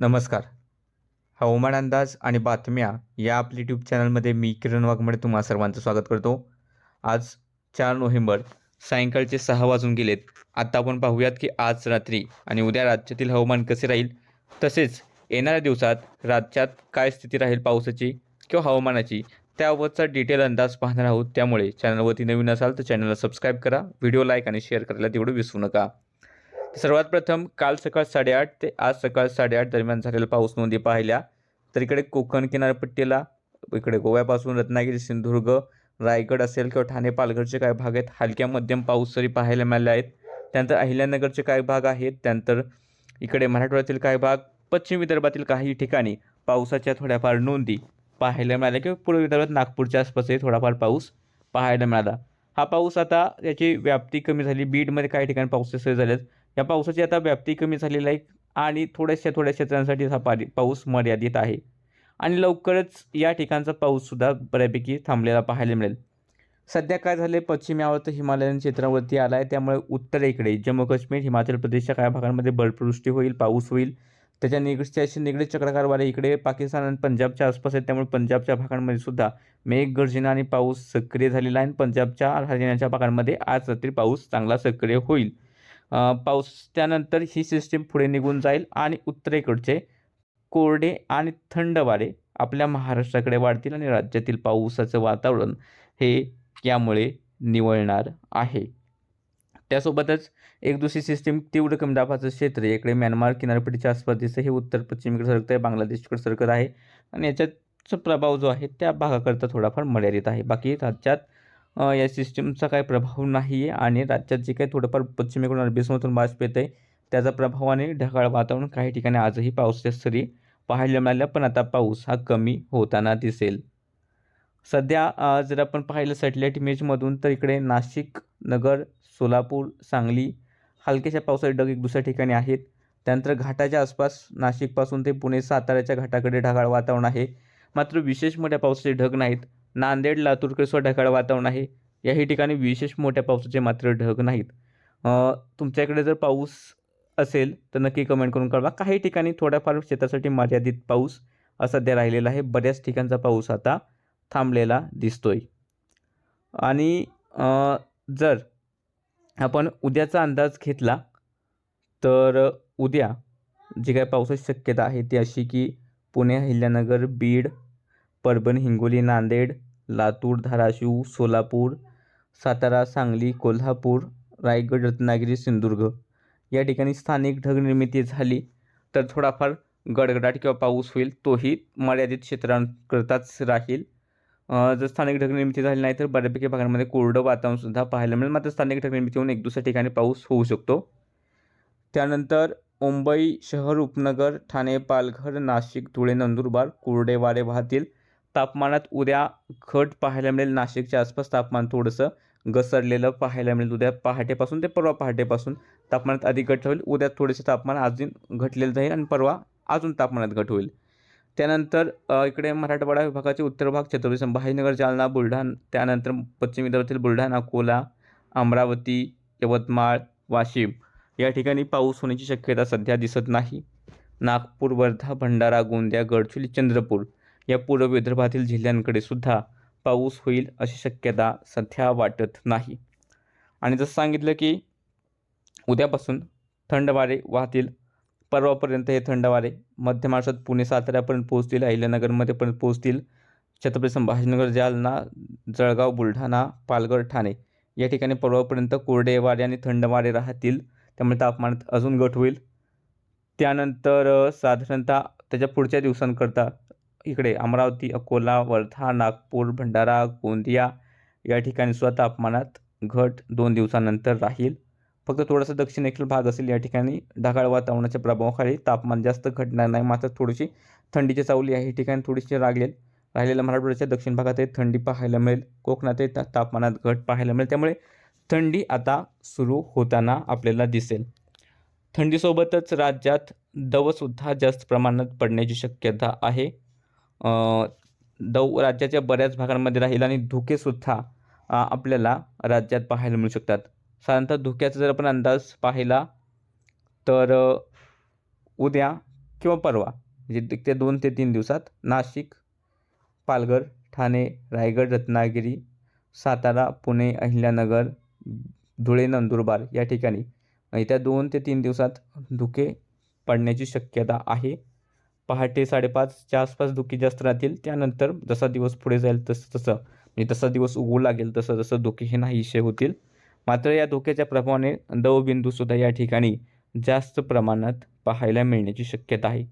नमस्कार. हवामान अंदाज आणि बातम्या या आपल्या यूट्यूब चॅनलमध्ये मी किरण वाघमडे तुम्हा सर्वांचं स्वागत करतो. आज चार नोव्हेंबर सायंकाळचे सहा वाजून गेलेत. आत्ता आपण पाहूयात की आज रात्री आणि उद्या राज्यातील हवामान कसे राहील? तसेच येणाऱ्या दिवसात राज्यात काय स्थिती राहील पावसाची किंवा हवामानाची त्यावरचा डिटेल अंदाज पाहणार आहोत. त्यामुळे चॅनलवरती नवीन असाल तर चॅनलला सबस्क्राईब करा व्हिडिओ लाईक आणि शेअर करायला तेवढं विसरू नका. सर्वात प्रथम काल सकाळ साडेआठ ते आज सकाळ साडेआठ दरम्यान झालेला पाऊस नोंदी पाहिल्या. तर इकडे कोकण किनारपट्टीला इकडे गोव्यापासून रत्नागिरी सिंधुदुर्ग रायगड असेल किंवा ठाणे पालघरचे काही भाग आहेत. हलक्या मध्यम पाऊस तरी पाहायला मिळाले आहेत त्यानंतर अहिल्यानगरचे काही भाग आहेत. त्यानंतर इकडे मराठवाड्यातील काही भाग पश्चिम विदर्भातील काही ठिकाणी पावसाच्या थोड्याफार नोंदी पाहायला मिळाल्या किंवा पूर्व विदर्भात नागपूरच्या आसपासही थोडाफार पाऊस पाहायला मिळाला. हा पाऊस आता याची व्याप्ती कमी झाली. बीडमध्ये काही ठिकाणी पाऊस झाले आहेत या पावसाची आता व्याप्ती कमी झालेली आहे आणि थोड्याशा थोड्या क्षेत्रांसाठी हा पाणी पाऊस मर्यादित आहे. आणि लवकरच या ठिकाणचा पाऊससुद्धा बऱ्यापैकी थांबलेला पाहायला मिळेल. सध्या काय झाले पश्चिम आवर्त हिमालयन क्षेत्रावरती आला आहे त्यामुळे उत्तरेकडे जम्मू काश्मीर हिमाचल प्रदेशच्या काही भागांमध्ये बर्फवृष्टी होईल पाऊस होईल. त्याच्या निगडीत निगडीत चक्रकार वारे इकडे पाकिस्तान आणि पंजाबच्या आसपास आहेत. त्यामुळे पंजाबच्या भागांमध्ये सुद्धा मेघगर्जना आणि पाऊस सक्रिय झालेला आहे. आणि पंजाबच्या हरियाणाच्या भागांमध्ये आज रात्री पाऊस चांगला सक्रिय होईल. पाऊस त्यानंतर ही सिस्टीम पुढे निघून जाईल आणि उत्तरेकडचे कोरडे आणि थंड वारे आपल्या महाराष्ट्राकडे वाढतील आणि राज्यातील पावसाचं वातावरण हे यामुळे निवळणार आहे. त्यासोबतच एक दुसरी सिस्टीम तीव्र कमी दाबाचं क्षेत्र इकडे म्यानमार किनारपट्टीच्या आसपास दिसतं हे उत्तर पश्चिमेकडे सरकत आहे. बांगलादेशकडे सरकत आहे. आणि याच्याचा प्रभाव जो आहे त्या भागाकरता थोडाफार मर्यादित आहे. बाकी राज्यात या सिस्टीमचा काही प्रभाव नाही आहे आणि राज्यात जे काही थोडंफार पश्चिमेकडून अरबीसमधून समुद्रातून बाष्प येत आहे त्याचा प्रभावाने ढगाळ वातावरण काही ठिकाणी आजही पावसाच्या सरी पाहायला मिळाल्या पण आता पाऊस हा कमी होताना दिसेल. सध्या जर आपण पाहिलं सॅटेलाईट इमेजमधून तर इकडे नाशिक नगर सोलापूर सांगली हलक्याशा पावसाचे ढग एक दुसऱ्या ठिकाणी आहेत. त्यानंतर घाटाच्या आसपास नाशिकपासून ते पुणे साताऱ्याच्या घाटाकडे ढगाळ वातावरण आहे. मात्र विशेष मोठ्या पावसाचे ढग नाहीत. नांदेड लातूरकडे ढगाळ वातावरण आहे. याही ठिकाणी विशेष मोठ्या पावसाचे मात्र ढग नाहीत. तुमच्याकडे जर पाऊस असेल तर नक्की कमेंट करून कळवा. काही ठिकाणी थोड्याफार शेतासाठी मर्यादित पाऊस सध्या राहिलेला आहे. बऱ्याच ठिकाणचा पाऊस आता थांबलेला दिसतोय. आणि जर आपण उद्याचा अंदाज घेतला तर उद्या जी काय पावसाची शक्यता आहे ती अशी की पुणे अहिल्यानगर बीड परभणी हिंगोली नांदेड लातूर धाराशिव सोलापूर सातारा सांगली कोल्हापूर रायगड रत्नागिरी सिंधुदुर्ग. या ठिकाणी स्थानिक ढगनिर्मिती झाली तर थोडाफार गडगडाट किंवा पाऊस होईल तोही मर्यादित क्षेत्रांकरताच राहील. जर स्थानिक ढगनिर्मिती झाली नाही तर बऱ्यापैकी भागांमध्ये कोरडं वातावरणसुद्धा पाहायला मिळेल. मात्र स्थानिक ढगनिर्मिती होऊन एक दुसऱ्या ठिकाणी पाऊस होऊ शकतो. त्यानंतर मुंबई शहर उपनगर ठाणे पालघर नाशिक धुळे नंदुरबार कोरडे वारे वाहतील. तापमानात उद्या घट पाहायला मिळेल. नाशिकच्या आसपास तापमान थोडंसं घसरलेलं पाहायला मिळेल. उद्या पहाटेपासून ते परवा पहाटेपासून तापमानात अधिक घट होईल. उद्या थोडेसे तापमान अजून घटलेलं जाईल आणि परवा अजून तापमानात घट होईल. त्यानंतर इकडे मराठवाडा विभागाचे उत्तर भाग छत्रपती संभाजीनगर जालना बुलढाणा त्यानंतर पश्चिम विदर्भातील बुलढाणा अकोला अमरावती यवतमाळ वाशिम या ठिकाणी पाऊस होण्याची शक्यता सध्या दिसत नाही. नागपूर वर्धा भंडारा गोंदिया गडचिरोली चंद्रपूर या पूर्व विदर्भातील जिल्ह्यांकडे सुद्धा पाऊस होईल अशी शक्यता सध्या वाटत नाही. आणि जसं सांगितलं की उद्यापासून थंड वारे वाहतील. परवापर्यंत हे थंड वारे मध्य महाराष्ट्रात पुणे साताऱ्यापर्यंत पोहोचतील अहिल्यानगरमध्ये पण पोहोचतील. छत्रपती संभाजीनगर जालना जळगाव बुलढाणा पालघर ठाणे या ठिकाणी परवापर्यंत कोरडे वारे आणि थंड वारे राहतील. त्यामुळे तापमानात अजून घट होईल. त्यानंतर साधारणतः त्याच्या पुढच्या दिवसांकरता इकडे अमरावती अकोला वर्धा नागपूर भंडारा गोंदिया या ठिकाणी सुद्धा तापमानात घट दोन दिवसानंतर राहील. फक्त थोडासा दक्षिणेकडील भाग असेल या ठिकाणी. ढगाळ वातावरणाच्या प्रभावाखाली तापमान जास्त घटणार नाही. मात्र थोडीशी थंडीची चावली आहे. ठिकाणी थोडीशी लागेल राहिलेल्या मराठवाड्याच्या दक्षिण भागातही थंडी पाहायला मिळेल. कोकणातही तापमानात घट पाहायला मिळेल. त्यामुळे थंडी आता सुरू होताना आपल्याला दिसेल. थंडीसोबतच राज्यात दवसुद्धा जास्त प्रमाणात पडण्याची शक्यता आहे. दव राज्याच्या बऱ्याच भागांमध्ये राहील आणि धुकेसुद्धा आपल्याला राज्यात पाहायला मिळू शकतात. साधारणतः धुक्याचा जर आपण अंदाज पाहिला तर उद्या किंवा परवा म्हणजे ते दोन ते तीन दिवसात नाशिक पालघर ठाणे रायगड रत्नागिरी सातारा पुणे अहिल्यानगर धुळे नंदुरबार या ठिकाणी येत्या दोन ते तीन दिवसात धुके पडण्याची शक्यता आहे. पहाटे साडेपाचच्या आसपास धुके जास्त राहतील. त्यानंतर जसा दिवस पुढे जाईल तसं तसं म्हणजे तसा दिवस उगवू लागेल तसं तसं धुके हे नाहीसे होतील. मात्र या धोक्याच्या प्रभावाने दवबिंदूसुद्धा या ठिकाणी जास्त प्रमाणात पाहायला मिळण्याची शक्यता आहे.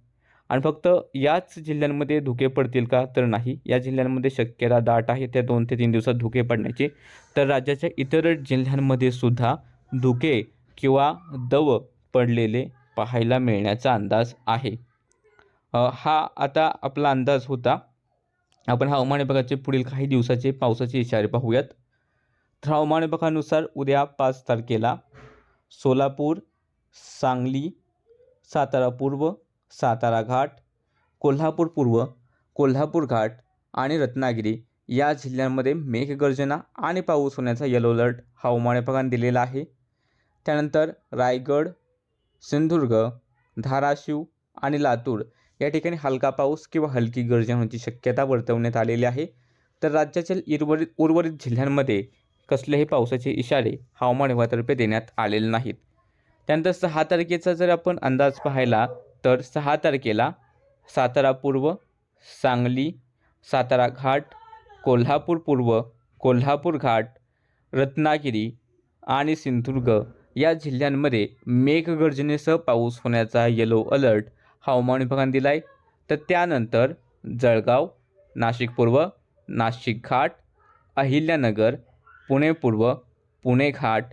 आणि फक्त याच जिल्ह्यांमध्ये धुके पडतील का तर नाही. या जिल्ह्यांमध्ये शक्यता दाट आहे. त्या दोन ते तीन दिवसात धुके पडण्याची. तर राज्याच्या इतर जिल्ह्यांमध्ये सुद्धा धुके किंवा दव पडलेले पाहायला मिळण्याचा अंदाज आहे. हा आता आपला अंदाज होता. आपण हवामान विभागाचे पुढील काही दिवसाचे पावसाचे इशारे पाहूयात. तर हवामान विभागानुसार उद्या पाच तारखेला सोलापूर सांगली सातारा पूर्व सातारा घाट कोल्हापूर पूर्व कोल्हापूर घाट आणि रत्नागिरी या जिल्ह्यांमध्ये मेघगर्जना आणि पाऊस होण्याचा येलो अलर्ट हवामान विभागाने दिलेला आहे. त्यानंतर रायगड सिंधुदुर्ग धाराशिव आणि लातूर या ठिकाणी हलका पाऊस किंवा हलकी गर्जना होण्याची शक्यता वर्तवण्यात आलेली आहे. तर राज्यातील उर्वरित उर्वरित जिल्ह्यांमध्ये कसलेही पावसाचे इशारे हवामान विभागातर्फे देण्यात आलेले नाहीत. त्यानंतर सहा तारखेचा जर आपण अंदाज पाहिला तर सहा तारखेला सातारा पूर्व सांगली सातारा घाट कोल्हापूर पूर्व कोल्हापूर घाट रत्नागिरी आणि सिंधुदुर्ग या जिल्ह्यांमध्ये मेघगर्जनेसह पाऊस होण्याचा येलो अलर्ट हवामान विभागाने दिला आहे तर त्यानंतर जळगाव नाशिक पूर्व नाशिक घाट अहिल्यानगर पुणे पूर्व पुणे घाट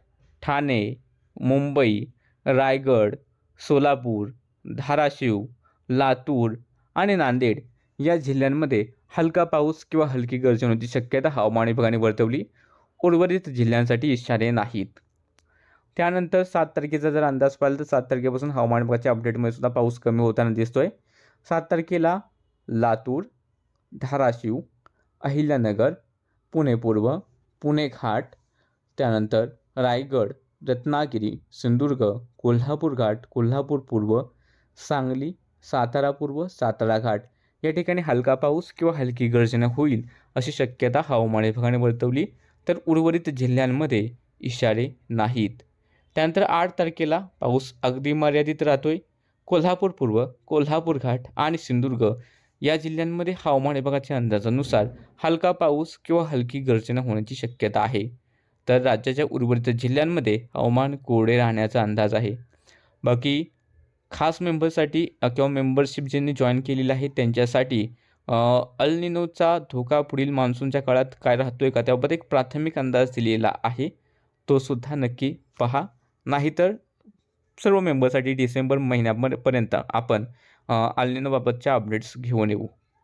ठाणे मुंबई रायगड सोलापूर धाराशिव लातूर आणि नांदेड या जिल्ह्यांमध्ये हलका पाऊस किंवा हलकी गर्जनेची शक्यता हवामान विभागाने वर्तवली. उर्वरित जिल्ह्यांसाठी इशारे नाहीत. त्यानंतर सात तारखेचा जर अंदाज पाहिला तर सात तारखेपासून हवामान विभागाच्या अपडेटमध्ये सुद्धा पाऊस कमी होताना दिसतोय. सात तारखेला लातूर धाराशिव अहिल्यानगर पुणे पूर्व पुणे घाट त्यानंतर रायगड रत्नागिरी सिंधुदुर्ग कोल्हापूर घाट कोल्हापूर पूर्व सांगली सातारा पूर्व सातारा घाट. या ठिकाणी हलका पाऊस किंवा हलकी गर्जना होईल अशी शक्यता हवामान विभागाने वर्तवली. तर उर्वरित जिल्ह्यांमध्ये इशारे नाहीत. त्यानंतर आठ तारखेला पाऊस अगदी मर्यादित राहतोय. कोल्हापूर पूर्व कोल्हापूर घाट आणि सिंधुदुर्ग या जिल्ह्यांमध्ये हवामान विभागाच्या अंदाजानुसार हलका पाऊस किंवा हलकी गर्जना होण्याची शक्यता आहे. तर राज्याच्या उर्वरित जिल्ह्यांमध्ये हवामान कोरडे राहण्याचा अंदाज आहे. बाकी खास मेंबरसाठी किंवा मेंबरशिप ज्यांनी जॉईन केलेलं आहे त्यांच्यासाठी अल निनोचा धोका पुढील मान्सूनच्या काळात काय राहतो आहे का त्याबाबत एक प्राथमिक अंदाज दिलेला आहे. तो सुद्धा नक्की पहा. नाहीतर सर्व मेंबरसाठी डिसेंबर महिन्यापर्यंत आपण अल अपडेट्स घेऊन येऊ.